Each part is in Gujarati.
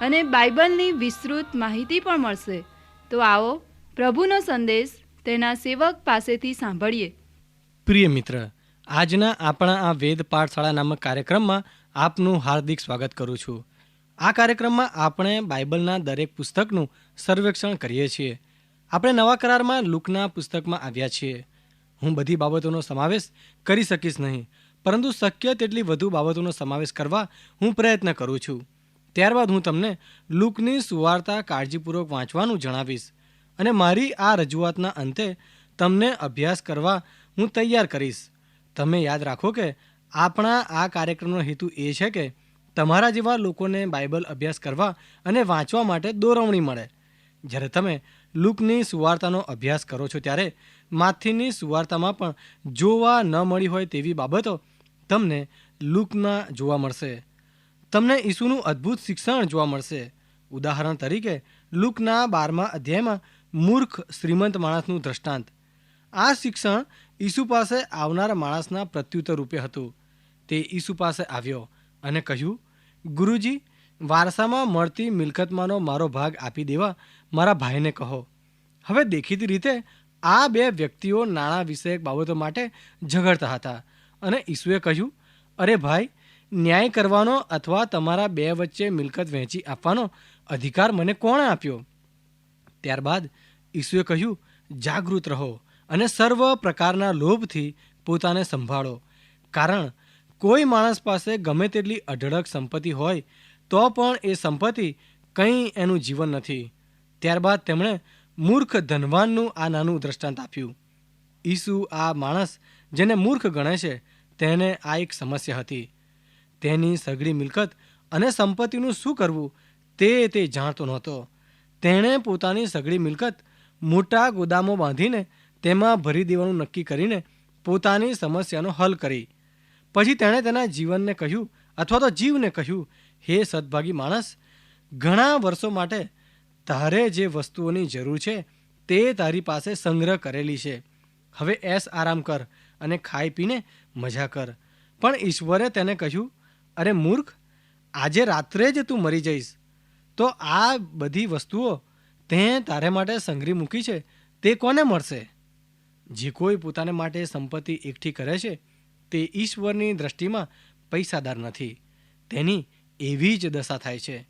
અને બાઇબલની વિસ્તૃત માહિતી પણ મળશે. તો આવો પ્રભુનો સંદેશ તેના સેવક પાસેથી સાંભળીએ. પ્રિય મિત્ર, આજના આપણા આ વેદ પાઠશાળા નામક કાર્યક્રમમાં આપનું હાર્દિક સ્વાગત કરું છું. આ કાર્યક્રમમાં આપણે બાઇબલના દરેક પુસ્તકનું સર્વેક્ષણ કરીએ છીએ. આપણે નવા કરારમાં લુકના પુસ્તકમાં આવ્યા છીએ. હું બધી બાબતોનો સમાવેશ કરી શકીશ નહીં, પરંતુ શક્ય તેટલી વધુ બાબતોનો સમાવેશ કરવા હું પ્રયત્ન કરું છું. ત્યારબાદ હું તમને લુકની સુવાર્તા કાળજીપૂર્વક વાંચવાનું જણાવીશ અને મારી આ રજૂઆતના અંતે તમને અભ્યાસ કરવા હું તૈયાર કરીશ. તમે યાદ રાખો કે આપણા આ કાર્યક્રમનો હેતુ એ છે કે તમારા જેવા લોકોને બાઇબલ અભ્યાસ કરવા અને વાંચવા માટે દોરવણી મળે. જ્યારે તમે લુકની સુવાર્તાનો અભ્યાસ કરો છો ત્યારે માથીની સુવાર્તામાં પણ જોવા ન મળી હોય તેવી બાબતો તમને લૂકમાં જોવા મળશે. તમને ઈસુનું અદ્ભુત શિક્ષણ જોવા મળશે. ઉદાહરણ તરીકે, લુકના બારમા અધ્યાયમાં મૂર્ખ, શ્રીમંત માણસનું દ્રષ્ટાંત. આ શિક્ષણ ઈસુ પાસે આવનાર માણસના પ્રત્યુત્તર રૂપે હતું. તે ઈસુ પાસે આવ્યો અને કહ્યું, ગુરુજી, વારસામાં મળતી મિલકતમાંનો મારો ભાગ આપી દેવા મારા ભાઈને કહો. હવે દેખીતી રીતે આ બે વ્યક્તિઓ નાણાં વિષયક બાબતો માટે ઝઘડતા હતા અને ઈસુએ કહ્યું, અરે ભાઈ ન્યાય કરવાનો અથવા તમારા બે વચ્ચે મિલકત વહેંચી આપવાનો અધિકાર મને કોણે આપ્યો? ત્યારબાદ ઈસુએ કહ્યું, જાગૃત રહો અને સર્વ પ્રકારના લોભથી પોતાને સંભાળો. કારણ કોઈ માણસ પાસે ગમે તેટલી અઢળક સંપત્તિ હોય, તો પણ એ સંપત્તિ કંઈ એનું જીવન નથી. ત્યારબાદ તેમણે મૂર્ખ ધનવાનનું આ નાનું દ્રષ્ટાંત આપ્યું. ઈસુ આ માણસ જેને મૂર્ખ ગણે છે, તેને આ એક સમસ્યા હતી. તેની સઘળી મિલકત અને સંપત્તિનું શું કરવું તે તે જાણતો નહોતો. તેણે પોતાની સઘળી મિલકત મોટા ગોદામો બાંધીને તેમાં ભરી દેવાનું નક્કી કરીને પોતાની સમસ્યાનો હલ કરી. પછી તેણે તેના જીવનને કહ્યું અથવા તો જીવને કહ્યું, હે સદભાગી માણસ, ઘણા વર્ષો માટે તારે જે વસ્તુઓની જરૂર છે તે તારી પાસે સંગ્રહ કરેલી છે. હવે એસ આરામ કર અને ખાઈ પીને મજા કર. પણ ઈશ્વરે તેને કહ્યું અરે મૂર્ખ, આજે રાત્રે જ તું મરી જઈશ. તો આ બધી વસ્તુઓ તે તારે માટે સંઘરી મૂકી છે, તે કોને મળશે? જે કોઈ પોતાને માટે સંપત્તિ એકઠી કરે છે, તે ઈશ્વરની દ્રષ્ટિમાં પૈસાદાર નથી. તેની એવી જ દશા થાય છે.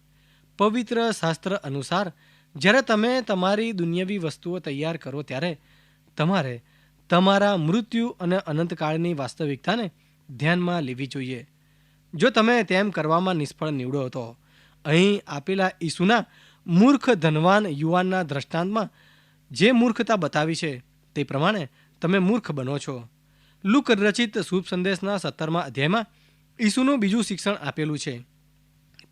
પવિત્ર શાસ્ત્ર અનુસાર, જ્યારે તમે તમારી દુનિયાવી વસ્તુઓ તૈયાર કરો ત્યારે તમારે તમારા મૃત્યુ અને અનંતકાળની વાસ્તવિકતાને ધ્યાનમાં લેવી જોઈએ. જો તમે તેમ કરવામાં નિષ્ફળ નીવડો હતો અહીં આપેલા ઈસુના મૂર્ખ ધનવાન યુવાનના દ્રષ્ટાંતમાં જે મૂર્ખતા બતાવી છે તે પ્રમાણે તમે મૂર્ખ બનો છો. લુક રચિત શુભ સંદેશના સત્તરમાં અધ્યાયમાં ઈસુનું બીજું શિક્ષણ આપેલું છે.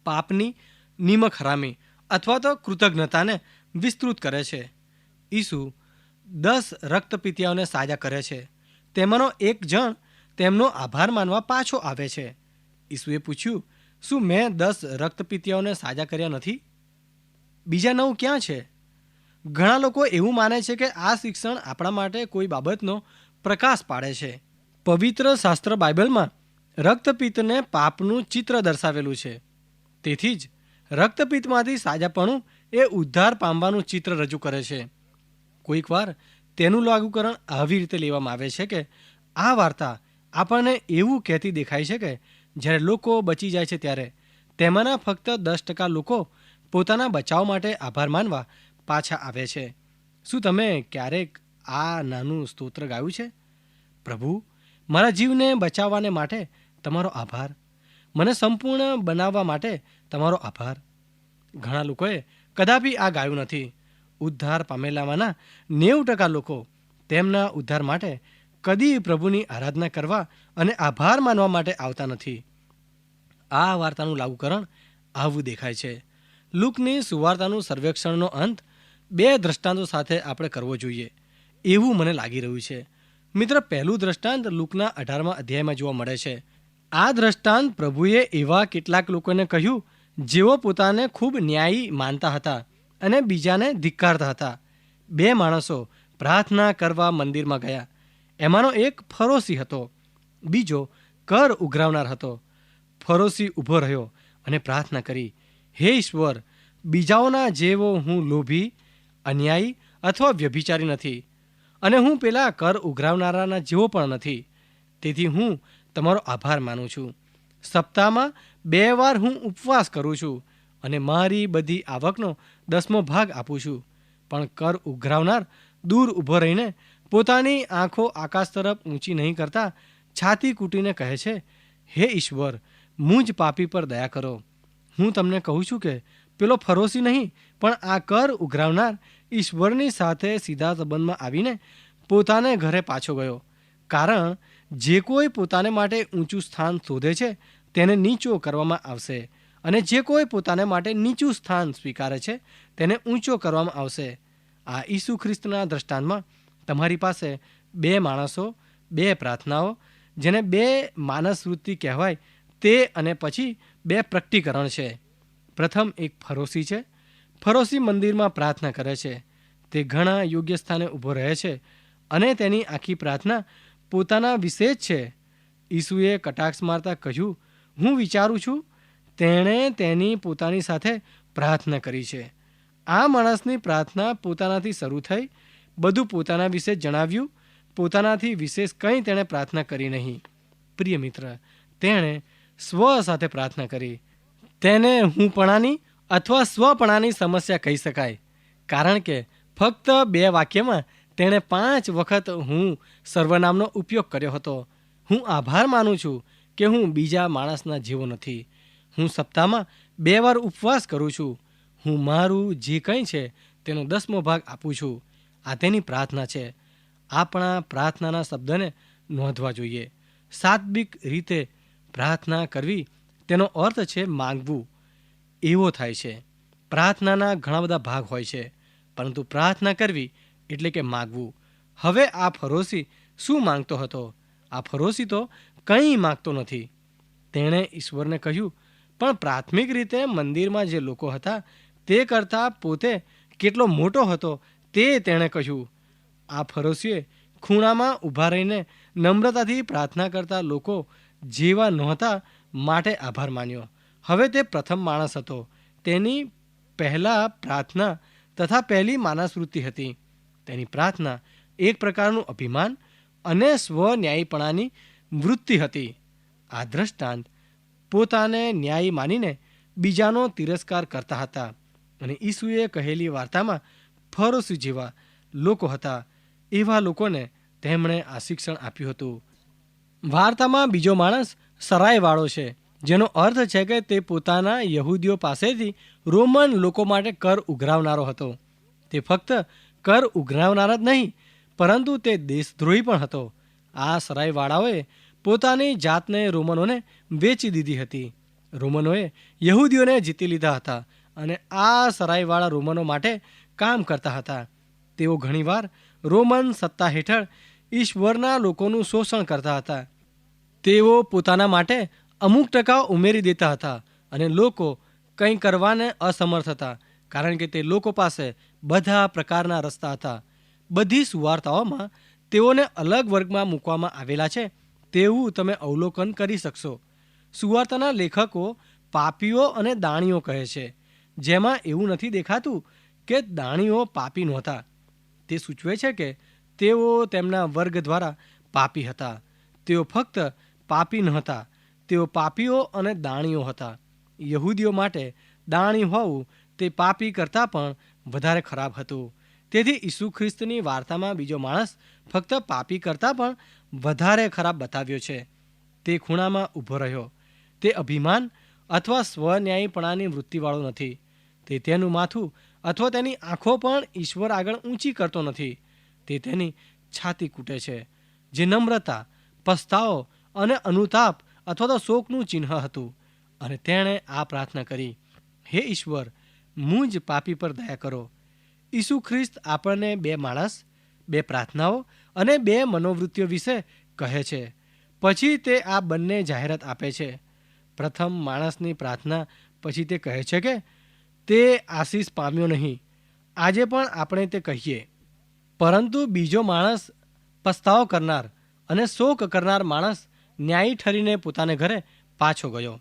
પાપની નિમક હરામી અથવા તો કૃતજ્ઞતાને વિસ્તૃત કરે છે. ઈસુ દસ રક્તપિતિયાઓને સાજા કરે છે. તેમાંનો એક જણ તેમનો આભાર માનવા પાછો આવે છે. ઈસુએ પૂછ્યું, શું મેં દસ રક્તપિતિયાઓને સાજા કર્યા નથી? બીજા નવ ક્યાં છે? ઘણા લોકો એવું માને છે કે આ શિક્ષણ આપણા માટે કોઈ બાબતનો પ્રકાશ પાડે છે. પવિત્ર શાસ્ત્ર બાઇબલમાં રક્તપિત્તને પાપનું ચિત્ર દર્શાવેલું છે. તેથી જ રક્તપિત્તમાંથી સાજાપણું એ ઉદ્ધાર પામવાનું ચિત્ર રજૂ કરે છે. કોઈકવાર તેનું લાગુકરણ આવી રીતે લેવામાં આવે છે કે આ વાર્તા આપણને એવું કહેતી દેખાય છે કે જ્યારે લોકો બચી જાય છે ત્યારે તેમાંના ફક્ત દસ ટકા લોકો પોતાના બચાવ માટે આભાર માનવા પાછા આવે છે. શું તમે ક્યારેક આ નાનું સ્તોત્ર ગાયું છે? પ્રભુ, મારા જીવને બચાવવાને માટે તમારો આભાર. મને સંપૂર્ણ બનાવવા માટે તમારો આભાર. ઘણા લોકોએ કદાપી આ ગાયું નથી. ઉદ્ધાર પામેલામાંના નેવું ટકા લોકો તેમના ઉદ્ધાર માટે કદી પ્રભુની આરાધના કરવા અને આભાર માનવા માટે આવતા નથી. આ વાર્તાનું લાગુકરણ આવું દેખાય છે. લુકની સુવાર્તાનું સર્વેક્ષણનો અંત બે દ્રષ્ટાંતો સાથે આપણે કરવો જોઈએ. એવું મને લાગી રહ્યું છે. મિત્ર, પહેલું દ્રષ્ટાંત લુકના અઢારમા અધ્યાયમાં જોવા મળે છે. આ દ્રષ્ટાંત પ્રભુએ એવા કેટલાક લોકોને કહ્યું, જેઓ પોતાને ખૂબ ન્યાયી માનતા હતા અને બીજાને ધિક્કારતા હતા. બે માણસો પ્રાર્થના કરવા મંદિરમાં ગયા. એમાંનો એક ફરોશી હતો. બીજો કર ઉઘરાવનાર હતો. ફરોશી ઊભો રહ્યો અને પ્રાર્થના કરી, હે ઈશ્વર, બીજાઓના જેવો હું લોભી, અન્યાયી અથવા વ્યભિચારી નથી અને હું પેલા કર ઉઘરાવનારાના જેવો પણ નથી. તેથી હું તમારો આભાર માનું છું. સપ્તાહમાં બે વાર હું ઉપવાસ કરું છું અને મારી બધી આવકનો દસમો ભાગ આપું છું. પણ કર ઉઘરાવનાર દૂર ઊભો રહીને પોતાની આંખો આકાશ તરફ ઊંચી નહીં કરતા છાતી કૂટીને કહે છે, હે ઈશ્વર હું જ પાપી પર દયા કરો. હું તમને કહું છું કે, પેલો ફરોશી નહીં, પણ આ કર ઉઘરાવનાર ઈશ્વરની સાથે સીધા સંબંધમાં આવીને પોતાને ઘરે પાછો ગયો. કારણ, જે કોઈ પોતાને માટે ઊંચું સ્થાન શોધે છે, તેને નીચો કરવામાં આવશે અને જે કોઈ પોતાને માટે નીચું સ્થાન સ્વીકારે છે, તેને ઊંચો કરવામાં આવશે. આ ઈસુ ખ્રિસ્તના દ્રષ્ટાંતમાં તમારી પાસે બે માણસો, બે પ્રાર્થનાઓ, જેને બે માનસ વૃત્તિ કહેવાય તે અને પછી બે પ્રકટીકરણ છે. પ્રથમ એક ફરોસી છે. ફરોસી મંદિરમાં પ્રાર્થના કરે છે. તે ઘણા યોગ્ય સ્થાને ઊભો રહે છે અને તેની આખી પ્રાર્થના પોતાના વિશે જ છે. ઈસુએ કટાક્ષ મારતા કહ્યું, હું વિચારું છું, તેણે તેની પોતાની સાથે પ્રાર્થના કરી છે. આ માણસની પ્રાર્થના પોતાનાથી શરૂ થઈ બધું પોતાના વિશે જણાવ્યું. પોતાનાથી વિશેષ કંઈ તેણે પ્રાર્થના કરી નહીં. પ્રિય મિત્ર, તેણે સ્વ સાથે પ્રાર્થના કરી. તેને હુંપણાની અથવા સ્વપણાની સમસ્યા કહી શકાય. કારણ કે ફક્ત બે વાક્યમાં તેણે પાંચ વખત હું સર્વનામનો ઉપયોગ કર્યો હતો. હું આભાર માનું છું કે હું બીજા માણસના જેવો નથી. હું સપ્તાહમાં બે વાર ઉપવાસ કરું છું. હું મારું જે કંઈ છે તેનો દસમો ભાગ આપું છું. આ તેની પ્રાર્થના છે. આપણા પ્રાર્થનાના શબ્દને નોંધવા જોઈએ. સાત્વિક રીતે પ્રાર્થના કરવી તેનો અર્થ છે માંગવું. એવો થાય છે. પ્રાર્થનાના ઘણા બધા ભાગ હોય છે, પરંતુ પ્રાર્થના કરવી એટલે કે માગવું. હવે આ ફરોશી શું માંગતો હતો? આ ફરોશી તો કંઈ માગતો નથી. તેણે ઈશ્વરને કહ્યું, પણ પ્રાથમિક રીતે મંદિરમાં જે લોકો હતા તે કરતાં પોતે કેટલો મોટો હતો તે તેણે કહ્યું, આ ફરોશીએ ખૂણામાં ઊભા રહીને નમ્રતાથી પ્રાર્થના કરતા લોકો જેવા નહોતા માટે આભાર માન્યો. હવે તે પ્રથમ માણસ હતો. તેની પહેલા પ્રાર્થના તથા પહેલી માનસવૃત્તિ હતી. તેની પ્રાર્થના એક પ્રકારનું અભિમાન અને સ્વન્યાયીપણાની વૃત્તિ હતી. આ દ્રષ્ટાંત પોતાને ન્યાયી માનીને બીજાનો તિરસ્કાર કરતા હતા. અને ઈસુએ કહેલી વાર્તામાં ફરોસી જેવા લોકો હતા. એવા લોકોને તેમણે આ શિક્ષણ આપ્યું હતું. વાર્તામાં બીજો માણસ સરાયવાળો છે, જેનો અર્થ છે કે તે પોતાના યહૂદીઓ પાસેથી રોમન લોકો માટે કર ઉઘરાવનારો હતો. તે ફક્ત કર ઉઘરાવનાર જ નહીં, પરંતુ તે દેશદ્રોહી પણ હતો. આ સરાયવાળાઓએ પોતાની જાતને રોમનોને વેચી દીધી હતી. રોમનોએ યહૂદીઓને જીતી લીધા હતા અને આ સરાયવાળા રોમનો માટે કામ કરતા હતા. તેઓ ઘણીવાર રોમન સત્તા હેઠળ ઈશ્વરના લોકોનું શોષણ કરતા હતા. તેઓ પોતાના માટે અમુક ટકા ઉમેરી દેતા હતા અને લોકો કંઈ કરવાને અસમર્થ હતા, કારણ કે તે લોકો પાસે બધા પ્રકારના રસ્તા હતા. બધી સુવાર્તાઓમાં તેઓને અલગ વર્ગમાં મૂકવામાં આવેલા છે, તેવું તમે અવલોકન કરી શકશો. સુવાર્તાના લેખકો પાપીઓ અને દાણીઓ કહે છે. જેમાં એવું નથી દેખાતું કે દાણીઓ પાપી નહોતા. તે સૂચવે છે કે તેઓ તેમના વર્ગ દ્વારા પાપી હતા. તેઓ ફક્ત પાપી નહોતા તેઓ પાપીઓ અને દાણીઓ હતા. યહૂદીઓ માટે દાણી હોવું તે પાપી કરતાં પણ વધારે ખરાબ હતું. તેથી ઈસુ ખ્રિસ્તની વાર્તામાં બીજો માણસ ફક્ત પાપી કરતાં પણ વધારે ખરાબ બતાવ્યો છે. તે ખૂણામાં ઊભો રહ્યો. તે અભિમાન અથવા સ્વન્યાયીપણાની વૃત્તિવાળો નથી. તે તેનું માથું અથવા તેની આંખો પણ ઈશ્વર આગળ ઊંચી કરતો નથી. તે તેની છાતી કૂટે છે, જે નમ્રતા, પસ્તાવો અને અનુતાપ અથવા તો શોકનું ચિહ્ન હતું. અને તેણે આ પ્રાર્થના કરી, હે ઈશ્વર હું જ પાપી પર દયા કરો. ઈસુ ખ્રિસ્ત આપણને બે માણસ, બે પ્રાર્થનાઓ અને બે મનોવૃત્તિઓ વિશે કહે છે. પછી તે આ બંને જાહેરાત આપે છે. પ્રથમ માણસની પ્રાર્થના પછી તે કહે છે કે તે આશીષ પામ્યો નહીં. આજે પણ આપણે તે કહીએ. પરંતુ બીજો માણસ પસ્તાવો કરનાર અને શોક કરનાર માણસ ન્યાયી ઠરીને પોતાને ઘરે પાછો ગયો.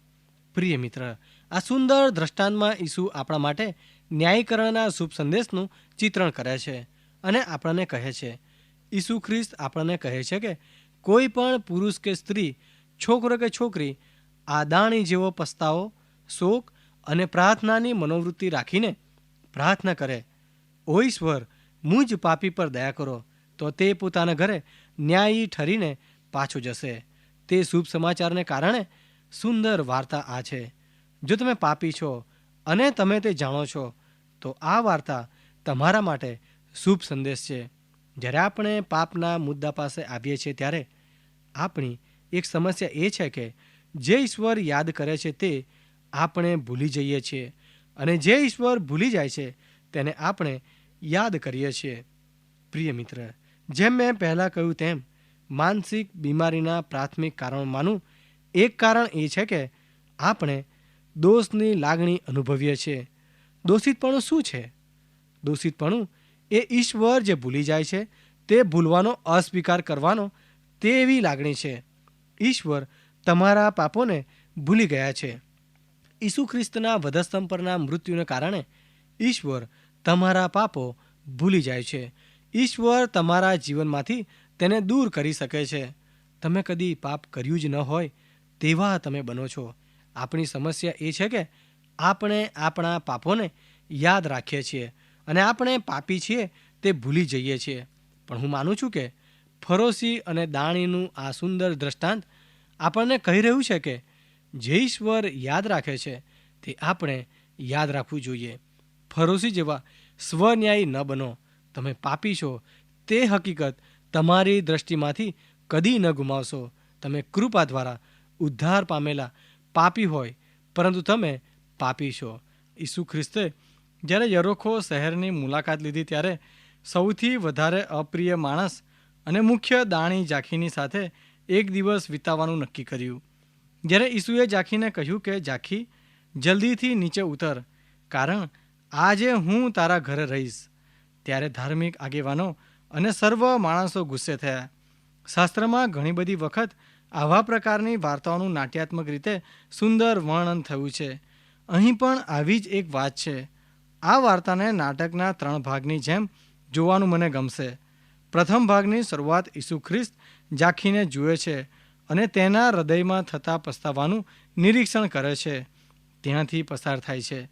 પ્રિય મિત્ર, આ સુંદર દ્રષ્ટાંતમાં ઈસુ આપણા માટે ન્યાયીકરણના શુભ સંદેશનું ચિત્રણ કરે છે અને આપણને કહે છે. ઈસુ ખ્રિસ્ત આપણને કહે છે કે કોઈ પણ પુરુષ કે સ્ત્રી, છોકરો કે છોકરી આદાણી જેવો પસ્તાવો, શોક અને પ્રાર્થનાની મનોવૃત્તિ રાખીને પ્રાર્થના કરે, ઓ ઈશ્વર મુજ પાપી પર દયા કરો, તો તે પોતાના ઘરે ન્યાયી ઠરીને પાછો જશે. તે શુભ સમાચારને કારણે સુંદર વાર્તા આ છે. જો તમે પાપી છો અને તમે તે જાણો છો, તો આ વાર્તા તમારા માટે શુભ સંદેશ છે. જ્યારે આપણે પાપના મુદ્દા પાસે આવીએ છીએ ત્યારે આપણી એક સમસ્યા એ છે કે જે ઈશ્વર યાદ કરે છે તે આપણે ભૂલી જઈએ છીએ અને જે ઈશ્વર ભૂલી જાય છે, તેને આપણે યાદ કરીએ છીએ. પ્રિય મિત્ર, જેમ મેં પહેલાં કહ્યું તેમ, માનસિક બીમારીના પ્રાથમિક કારણોમાંનું એક કારણ એ છે કે આપણે દોષની લાગણી અનુભવીએ છીએ. દોષિતપણું શું છે? દોષિતપણું એ ઈશ્વર જે ભૂલી જાય છે, તે ભૂલવાનો અસ્વીકાર કરવાનો તેવી લાગણી છે. ઈશ્વર તમારા પાપોને ભૂલી ગયા છે. ઈસુ ખ્રિસ્તના વધસ્તંભ પરના મૃત્યુને કારણે ઈશ્વર તમારા પાપો ભૂલી જાય છે. ઈશ્વર તમારા જીવનમાંથી તેને દૂર કરી શકે છે. તમે કદી પાપ કર્યું જ ન હોય તેવા તમે બનો છો. આપણી સમસ્યા એ છે કે આપણે આપણા પાપોને યાદ રાખીએ છીએ અને આપણે પાપી છીએ તે ભૂલી જઈએ છીએ. પણ હું માનું છું કે ફરોશી અને દાણીનું આ સુંદર દ્રષ્ટાંત આપણને કહી રહ્યું છે કે જે ઈશ્વર યાદ રાખે છે, તે આપણે યાદ રાખવું જોઈએ. ફરોશી જેવા સ્વન્યાયી ન બનો. તમે પાપી છો. તે હકીકત તમારી દ્રષ્ટિમાંથી કદી ન ગુમાવશો. તમે કૃપા દ્વારા ઉદ્ધાર પામેલા પાપી હોય, પરંતુ તમે પાપી છો. ઈસુ ખ્રિસ્તે જ્યારે યરોખો શહેરની મુલાકાત લીધી ત્યારે સૌથી વધારે અપ્રિય માણસ અને મુખ્ય દાણી ઝાંખીની સાથે એક દિવસ વિતાવવાનું નક્કી કર્યું. જ્યારે ઈસુએ ઝાંખીને કહ્યું કે ઝાંખી જલ્દીથી નીચે ઉતર, કારણ આજે હું તારા ઘરે રહીશ. ત્યારે ધાર્મિક આગેવાનો અને સર્વ માણસો ગુસ્સે થયા. શાસ્ત્રમાં ઘણી બધી વખત આવા પ્રકારની વાર્તાઓનું નાટ્યાત્મક રીતે સુંદર વર્ણન થયું છે. અહીં પણ આવી જ એક વાત છે. આ વાર્તાને નાટકના ત્રણ ભાગની જેમ જોવાનું મને ગમશે. પ્રથમ ભાગની શરૂઆત ઈસુ ખ્રિસ્ત ઝાંખીને જુએ છે. અને તેના હૃદયમાં થતા પસ્તાવાનું નિરીક્ષણ કરે છે. ત્યાંથી પસાર થાય છે.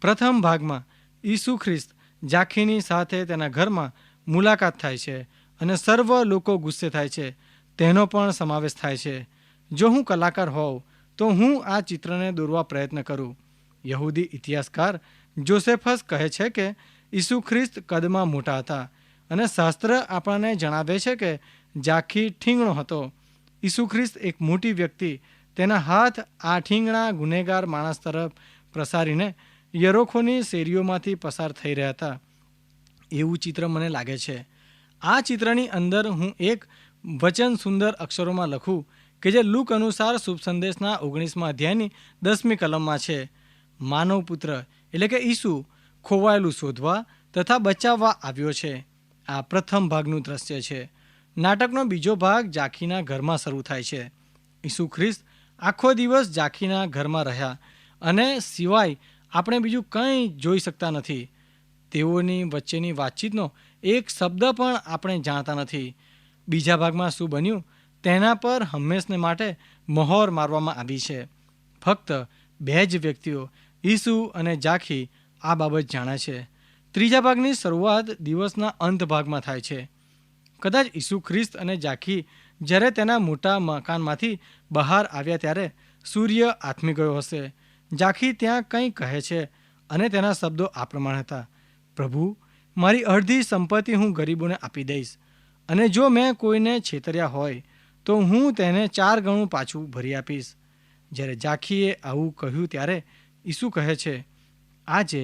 પ્રથમ ભાગમાં ઈસુ ખ્રિસ્ત ઝાંખીની સાથે તેના ઘરમાં મુલાકાત થાય છે અને સર્વ લોકો ગુસ્સે થાય છે. તેનો પણ સમાવેશ થાય છે. જો હું કલાકાર હોઉં, તો હું આ ચિત્રને દોરવા પ્રયત્ન કરું. યહૂદી ઇતિહાસકાર જોસેફસ કહે છે કે ઈસુ ખ્રિસ્ત કદમાં મોટા હતા અને શાસ્ત્ર આપણને જણાવે છે કે ઝાંખી ઠીંગણો હતો. ઈસુ ખ્રિસ્ત એક મોટી વ્યક્તિ તેના હાથ આ ઠીંગણા ગુનેગાર માણસ તરફ પ્રસારીને યરોખોની શેરીઓમાંથી પસાર થઈ રહ્યા હતા. એવું ચિત્ર મને લાગે છે. આ ચિત્રની અંદર હું એક વચન સુંદર અક્ષરોમાં લખું કે જે લુક અનુસાર શુભ સંદેશના ઓગણીસમાં અધ્યાયની દસમી કલમમાં છે. માનવ પુત્ર, એટલે કે ઈસુ, ખોવાયેલું શોધવા તથા બચાવવા આવ્યો છે. આ પ્રથમ ભાગનું દ્રશ્ય છે. નાટકનો બીજો ભાગ ઝાંખીના ઘરમાં શરૂ થાય છે. ઈસુ ખ્રિસ્ત આખો દિવસ ઝાંખીના ઘરમાં રહ્યા અને સિવાય આપણે બીજું કંઈ જોઈ શકતા નથી. તેઓની વચ્ચેની વાતચીતનો એક શબ્દ પણ આપણે જાણતા નથી. બીજા ભાગમાં શું બન્યું? તેના પર હંમેશને માટે મહોર મારવામાં આવી છે. ફક્ત બે જ વ્યક્તિઓ, ઈસુ અને ઝાંખી આ બાબત જાણે છે. ત્રીજા ભાગની શરૂઆત દિવસના અંત ભાગમાં થાય છે. કદાચ ઈસુ ખ્રિસ્ત અને ઝાંખી જ્યારે તેના મોટા મકાનમાંથી બહાર આવ્યા ત્યારે સૂર્ય આથમી ગયો હશે. ઝાંખી ત્યાં કંઈ કહે છે અને તેના શબ્દો આ પ્રમાણે હતા. પ્રભુ, મારી અડધી સંપત્તિ હું ગરીબોને આપી દઈશ અને જો મેં કોઈને છેતર્યા હોય તો હું તેને ચાર ગણું પાછું ભરી આપીશ. જ્યારે ઝાંખીએ આવું કહ્યું ત્યારે ઈસુ કહે છે, આજે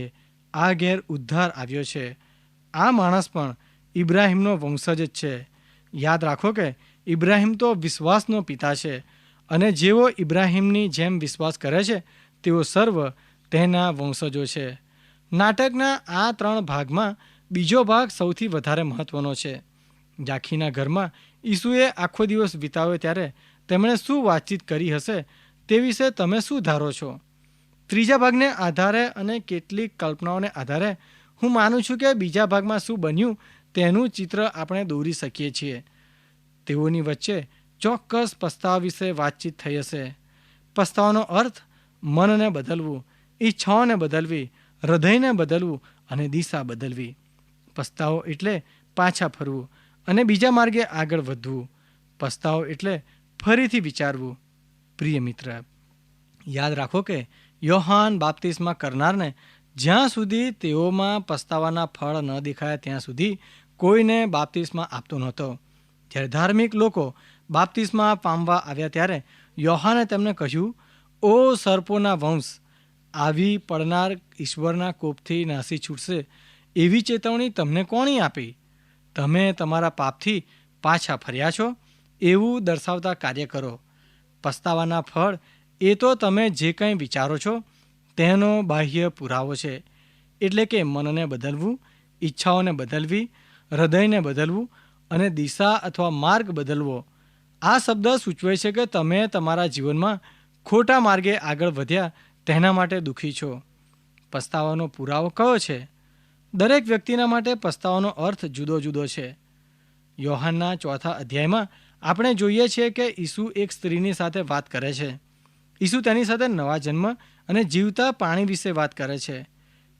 આ ઘેર ઉદ્ધાર આવ્યો છે. આ માણસ પણ ઇબ્રાહિમનો વંશજ જ છે. યાદ રાખો કે ઇબ્રાહિમ તો વિશ્વાસનો પિતા છે અને જેઓ ઇબ્રાહિમની જેમ વિશ્વાસ કરે છે, તેઓ સર્વ તેના વંશજો છે. નાટકના આ ત્રણ ભાગમાં બીજો ભાગ સૌથી વધારે મહત્વનો છે. જાખીના ઘરમાં ઈસુએ આખો દિવસ વિતાવ્યો ત્યારે તેમણે શું વાતચીત કરી હશે તે વિશે તમે શું ધારો છો? ત્રીજા ભાગને આધારે અને કેટલીક કલ્પનાઓને આધારે હું માનું છું કે બીજા ભાગમાં શું બન્યું તેનું ચિત્ર આપણે દોરી શકીએ છીએ. તેઓની વચ્ચે ચોક્કસ પસ્તાવ વિશે વાતચીત થઈ હશે. પસ્તાવનો અર્થ મનને બદલવું, ઈચ્છાઓને બદલવી, હૃદયને બદલવું અને દિશા બદલવી. પસ્તાવો એટલે પાછા ફરવું અને બીજા માર્ગે આગળ વધવું. પસ્તાવો એટલે ફરીથી વિચારવું. પ્રિય મિત્ર, યાદ રાખો કે યોહાન બાપ્તિસ્મા કરનારને જ્યાં સુધી તેઓમાં પસ્તાવાના ફળ ન દેખાયા, ત્યાં સુધી કોઈને બાપ્તિસ્મા આપતો નહોતો. જ્યારે ધાર્મિક લોકો બાપ્તિસ્મા પામવા આવ્યા ત્યારે યોહાને તેમને કહ્યું, ઓ સર્પોના વંશ, આવી પડનાર ઈશ્વરના કોપથી નાસી છૂટશે. એવી ચેતવણી તમને કોણી આપી? તમે તમારા પાપથી પાછા ફર્યા છો. એવું દર્શાવતા કાર્ય કરો. પસ્તાવાના ફળ, એ તો તમે જે કંઈ વિચારો છો તેનો બાહ્ય પુરાવો છે. એટલે કે મનને બદલવું, ઈચ્છાઓને બદલવી, હૃદયને બદલવું અને દિશા અથવા માર્ગ બદલવો. આ શબ્દ સૂચવે છે કે તમે તમારા જીવનમાં ખોટા માર્ગે આગળ વધ્યા તેના માટે દુઃખી છો. પસ્તાવાનો પુરાવો કયો છે? દરેક વ્યક્તિના માટે પસ્તાવાનો અર્થ જુદો જુદો છે. યોહાનના ચોથા અધ્યાયમાં આપણે જોઈએ છીએ કે ઈસુ એક સ્ત્રીની સાથે વાત કરે છે. ઈસુ તેની સાથે નવા જન્મ અને જીવતા પાણી વિશે વાત કરે છે.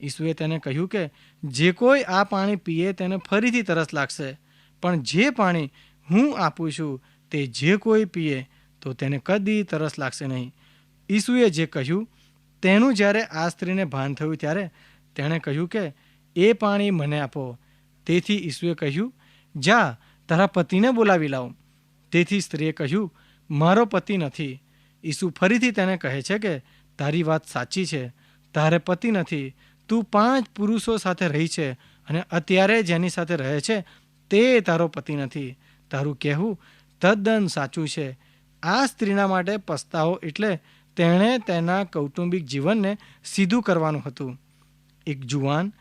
ઈસુએ તેને કહ્યું કે, જે કોઈ આ પાણી પીએ તેને ફરીથી તરસ લાગશે, પણ જે પાણી હું આપું છું તે જે કોઈ પીએ તો તેને કદી તરસ લાગશે નહીં. ઈસુએ જે કહ્યું, તેનું જ્યારે આ સ્ત્રીને ભાન થયું ત્યારે તેણે કહ્યું કે, એ પાણી મને આપો. તેથી ઈસુએ કહ્યું, જા, તારા પતિને બોલાવી લાવ. તેથી સ્ત્રીએ કહ્યું, મારો પતિ નથી. ઈસુ ફરીથી તેને કહે છે કે તારી વાત સાચી છે, તારે પતિ નથી. તું પાંચ પુરુષો સાથે રહી છે અને અત્યારે જેની સાથે રહે છે, તે તારો પતિ નથી. તારું કહેવું તદ્દન સાચું છે. આ સ્ત્રીના માટે પસ્તાવો એટલે તેણે તેના કૌટુંબિક જીવનને સીધું કરવાનું હતું. એક જુવાન,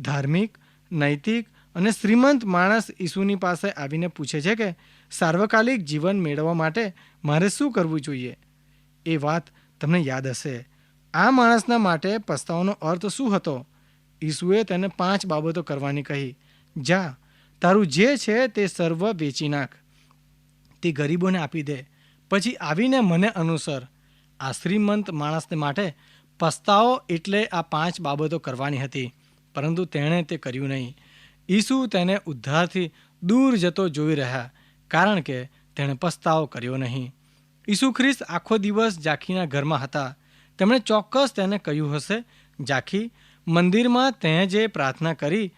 ધાર્મિક, નૈતિક અને શ્રીમંત માણસ ઈસુની પાસે આવીને પૂછે છે કે, સાર્વકાલિક જીવન મેળવવા માટે મારે શું કરવું જોઈએ? એ વાત તમને યાદ હશે. આ માણસના માટે પસ્તાવાનો અર્થ શું હતો? ઈસુએ તેને પાંચ બાબતો કરવાની કહી. જા, તારું જે છે તે સર્વ વેચી નાખ. તે ગરીબોને આપી દે. પછી આવીને મને અનુસર. આ શ્રીમંત માણસને માટે પસ્તાવો એટલે આ પાંચ બાબતો કરવાની હતી, પરંતુ તેણે તે કર્યું નહીં. ઈસુ તેને ઉદ્ધારથી દૂર જતો જોઈ રહ્યા, કારણ કે તેણે પસ્તાવો કર્યો નહીં. ઈસુ ખ્રિસ્ત આખો દિવસ ઝાંખીના ઘરમાં હતા. તેમણે ચોક્કસ તેને કહ્યું હશે, ઝાંખી, મંદિરમાં તેણે જે પ્રાર્થના કરી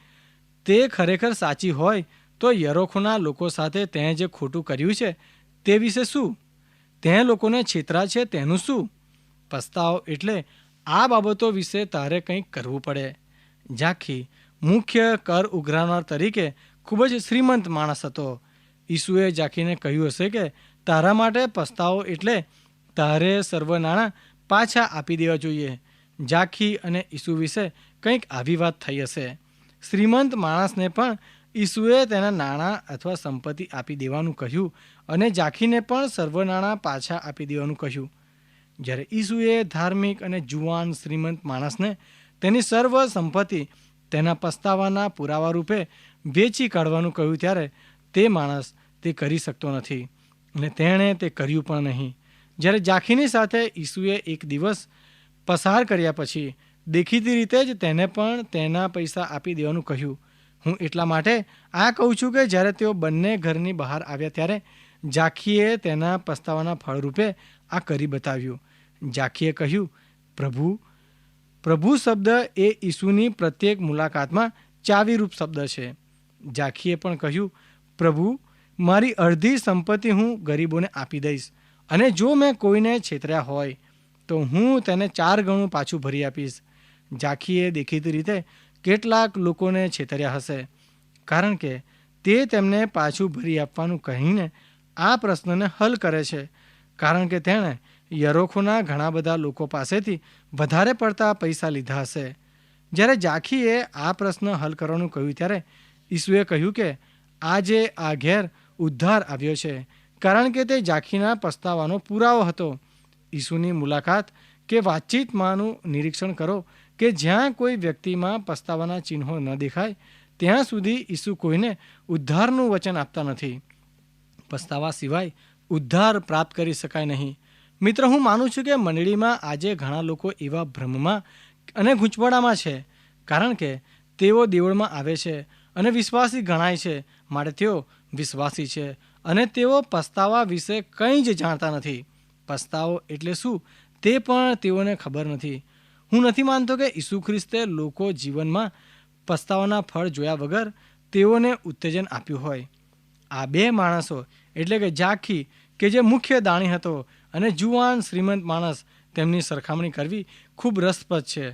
તે ખરેખર સાચી હોય તો યરોખોના લોકો સાથે તેણે જે ખોટું કર્યું છે તે વિશે શું? તે લોકોને છેતરા છે તેનું શું? પસ્તાવો એટલે આ બાબતો વિશે તારે કંઈક કરવું પડે. ઝાંખી, મુખ્ય કર ઉઘરાવનાર તરીકે ખૂબ જ શ્રીમંત માણસ હતો. ઈસુએ ઝાંખીને કહ્યું હશે કે તારા માટે પસ્તાવો એટલે તારે સર્વ નાણાં પાછા આપી દેવા જોઈએ. ઝાંખી અને ઈસુ વિશે કંઈક આવી વાત થઈ હશે. શ્રીમંત માણસને પણ ઈસુએ તેના નાણાં અથવા સંપત્તિ આપી દેવાનું કહ્યું અને ઝાંખીને પણ સર્વ નાણાં પાછા આપી દેવાનું કહ્યું. જ્યારે ઈસુએ ધાર્મિક અને જુવાન શ્રીમંત માણસને તેની સર્વ સંપત્તિ તેના પસ્તાવાના પુરાવા રૂપે વેચી કાઢવાનું કહ્યું ત્યારે તે માણસ તે કરી શકતો નથી. અને તેણે તે કર્યું પણ નહીં. જ્યારે જાખીની સાથે ઈસુએ એક દિવસ પસાર કર્યા પછી દેખીતી રીતે જ તેને પણ તેના પૈસા આપી દેવાનું કહ્યું. હું એટલા માટે આ કહું છું કે જ્યારે તેઓ બંને ઘરની બહાર આવ્યા ત્યારે જાખીએ તેના પસ્તાવાના ફળરૂપે આ કરી બતાવ્યું. જાખીએ કહ્યું, પ્રભુ પ્રભુ શબ્દ એ ઈસુની પ્રત્યેક મુલાકાતમાં ચાવીરૂપ શબ્દ છે. જાખીએ પણ કહ્યું, પ્રભુ મારી અડધી સંપત્તિ હું ગરીબોને આપી દઈશ અને જો મેં કોઈને છેતર્યા હોય, તો હું તેને ચાર ગણું પાછું ભરી આપીશ. ઝાંખીએ દેખીતી રીતે કેટલાક લોકોને છેતર્યા હશે, કારણ કે તે તેમને પાછું ભરી આપવાનું કહીને આ પ્રશ્નને હલ કરે છે, કારણ કે તેણે યરોખોના ઘણા બધા લોકો પાસેથી વધારે પડતા પૈસા લીધા હશે. જ્યારે ઝાંખીએ આ પ્રશ્ન હલ કરવાનું કહ્યું, ત્યારે ઈસુએ કહ્યું કે, આજે આ ઘેર ઉદ્ધાર આવ્યો છે. કારણ કે તે ઝાંખીના પસ્તાવાનો પુરાવો હતો. ઈસુની મુલાકાત કે વાતચીતમાંનું નિરીક્ષણ કરો કે જ્યાં કોઈ વ્યક્તિમાં પસ્તાવાના ચિહ્નો ન દેખાય, ત્યાં સુધી ઈસુ કોઈને ઉદ્ધારનું વચન આપતા નથી. પસ્તાવા સિવાય ઉદ્ધાર પ્રાપ્ત કરી શકાય નહીં. મિત્ર, હું માનું છું કે મંડળીમાં આજે ઘણા લોકો એવા ભ્રમમાં અને ગૂંચવડામાં છે. કારણ કે તેઓ દેવળમાં આવે છે અને વિશ્વાસી ગણાય છે. માટે તેઓ વિશ્વાસી છે અને તેઓ પસ્તાવા વિશે કંઈ જ જાણતા નથી. પસ્તાવો એટલે શું? તે પણ તેઓને ખબર નથી. હું નથી માનતો કે ઈસુ ખ્રિસ્તે લોકો જીવનમાં પસ્તાવાના ફળ જોયા વગર તેઓને ઉત્તેજન આપ્યું હોય. આ બે માણસો એટલે કે ઝાંખી કે જે મુખ્ય દાણી હતો અને જુવાન શ્રીમંત માણસ તેમની સરખામણી કરવી ખૂબ રસપ્રદ છે.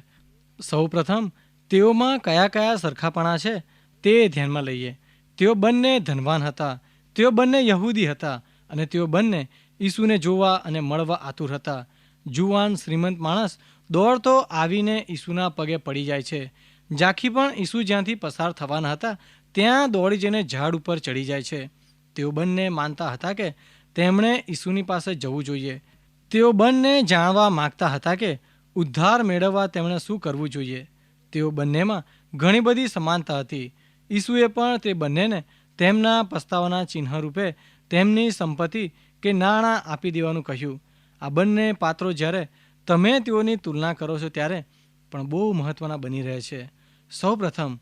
સૌપ્રથમ તેઓમાં કયા કયા સરખાપણા છે તે ધ્યાનમાં લઈએ. તેઓ બંને ધનવાન હતા. તેઓ બંને યહૂદી હતા અને તેઓ બંને ઈસુને જોવા અને મળવા આતુર હતા. જુવાન શ્રીમંત માણસ દોડતો આવીને ઈસુના પગે પડી જાય છે. ઝાંખી પણ ઈસુ જ્યાંથી પસાર થવાના હતા, ત્યાં દોડી જઈને ઝાડ ઉપર ચડી જાય છે. તેઓ બંને માનતા હતા કે તેમણે ઈસુની પાસે જવું જોઈએ. તેઓ બંને જાણવા માગતા હતા કે ઉદ્ધાર મેળવવા તેમણે શું કરવું જોઈએ. તેઓ બંનેમાં ઘણી બધી સમાનતા હતી. ઈસુએ પણ તે બંનેને તેમના પસ્તાવાના ચિહ્ન રૂપે તેમની સંપત્તિ કે નાણાં આપી દેવાનું કહ્યું. આ બંને પાત્રો જ્યારે તમે તેઓની તુલના કરો છો ત્યારે પણ બહુ મહત્ત્વના બની રહે છે. સૌપ્રથમ,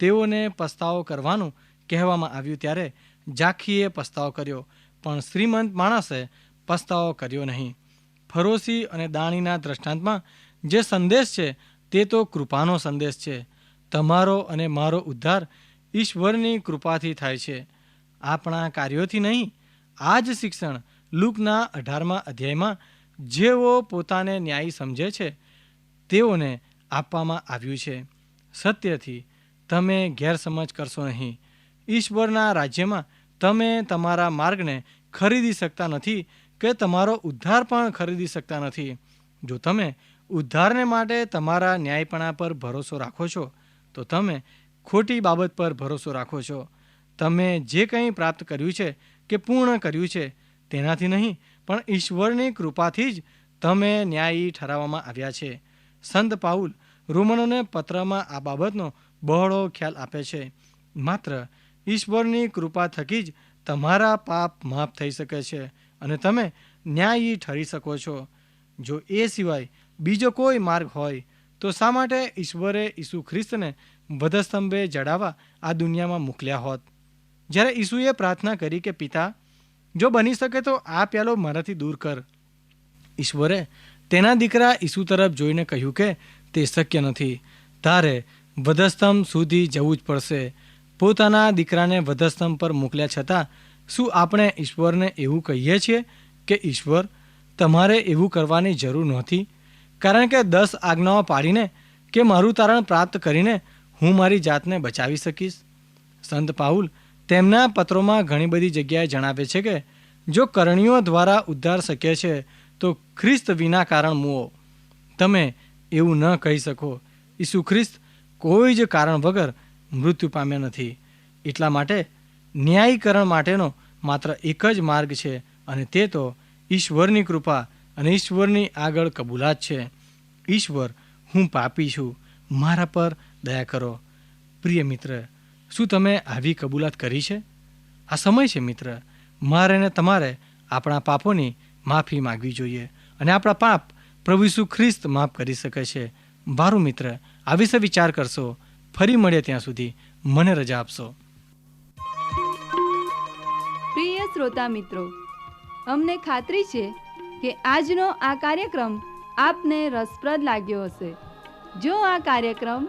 તેઓને પસ્તાવો કરવાનું કહેવામાં આવ્યું ત્યારે ઝાંખીએ પસ્તાવો કર્યો, પણ શ્રીમંત માણસે પસ્તાવો કર્યો નહીં. ફરોશી અને દાણીના દ્રષ્ટાંતમાં જે સંદેશ છે તે તો કૃપાનો સંદેશ છે. તમારો અને મારો ઉદ્ધાર ઈશ્વરની કૃપાથી થાય છે. આપણા કાર્યોથી નહીં આ જ શિક્ષણ લૂકના અઢારમા અધ્યાયમાં જેઓ પોતાને ન્યાયી સમજે છે, તેઓને આપવામાં આવ્યું છે. સત્યથી તમે ગેરસમજ કરશો નહીં. ઈશ્વરના રાજ્યમાં તમે તમારા માર્ગને ખરીદી શકતા નથી કે તમારો ઉદ્ધાર પણ ખરીદી શકતા નથી. જો તમે ઉદ્ધારને માટે તમારા ન્યાયપણા પર ભરોસો રાખો છો, તો તમે ખોટી બાબત પર ભરોસો રાખો છો. તમે જે કંઈ પ્રાપ્ત કર્યું છે કે પૂર્ણ કર્યું છે તેનાથી નહીં, પણ ઈશ્વરની કૃપાથી જ તમે ન્યાયી ઠરાવવામાં આવ્યા છે. સંત પાઉલ રોમનોને પત્રમાં આ બાબતનો બહોળો ખ્યાલ આપે છે. માત્ર ઈશ્વરની કૃપા થકી જ તમારા પાપ માફ થઈ શકે છે અને તમે ન્યાયી ઠરી શકો છો. જો એ સિવાય બીજો કોઈ માર્ગ હોય, તો શા માટે ઈશ્વરે ઈસુ ખ્રિસ્તને વધસ્તંભે જડાવા આ દુનિયામાં મોકલ્યા હોત. જ્યારે ઈસુએ પ્રાર્થના કરી કે, પિતા, જો બની શકે તો આ પ્યાલો મારાથી દૂર કર. ઈશ્વરે તેના દીકરા ઈસુ તરફ જોઈને કહ્યું કે, તે શક્ય નથી. તારે વધસ્તંભ સુધી જવું જ પડશે. પોતાના દીકરાને વધસ્તંભ પર મોકલ્યા છતાં, શું આપણે ઈશ્વરને એવું કહીએ છીએ કે, ઈશ્વર, તમારે એવું કરવાની જરૂર નહોતી? કારણ કે દસ આજ્ઞાઓ પાડીને કે મારું તારણ પ્રાપ્ત કરીને હું મારી જાતને બચાવી શકીશ? સંત પાઉલ તેમના પત્રોમાં ઘણી બધી જગ્યાએ જણાવે છે કે, જો કરણીઓ દ્વારા ઉદ્ધાર શક્ય છે, તો ખ્રિસ્ત વિના કારણ મુઓ. તમે એવું ન કહી શકો. ઈસુ ખ્રિસ્ત કોઈ જ કારણ વગર મૃત્યુ પામ્યા નથી. એટલા માટે ન્યાયીકરણ માટેનો માત્ર એક જ માર્ગ છે અને તે તો ઈશ્વરની કૃપા અને ઈશ્વરની આગળ કબૂલાત છે. ઈશ્વર, હું પાપી છું. મારા પર દયા કરો. પ્રિય મિત્ર, શું તમે આવી કબૂલાત કરી છે? આ સમય છે મિત્ર. મારે ને તમારે આપણા પાપોની માફી માગવી જોઈએ અને આપણા પાપ પ્રભુ ખ્રિસ્ત માફ કરી શકે છે. મારું મિત્ર, આ વિશે વિચાર કરશો. ફરી મળીએ ત્યાં સુધી. મને રજા આપશો. પ્રિય શ્રોતા મિત્રો, અમને ખાતરી છે કે આજનો આ કાર્યક્રમ આપને રસપ્રદ લાગ્યો હશે. જો આ કાર્યક્રમ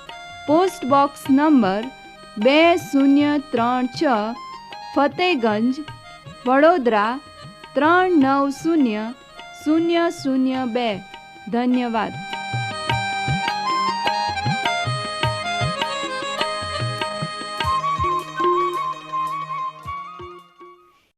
post box number બે શૂન્ય ત્રણ છ, ફતેગંજ, વડોદરા ત્રણ નવ શૂન્ય શૂન્ય શૂન્ય બે. ધન્યવાદ.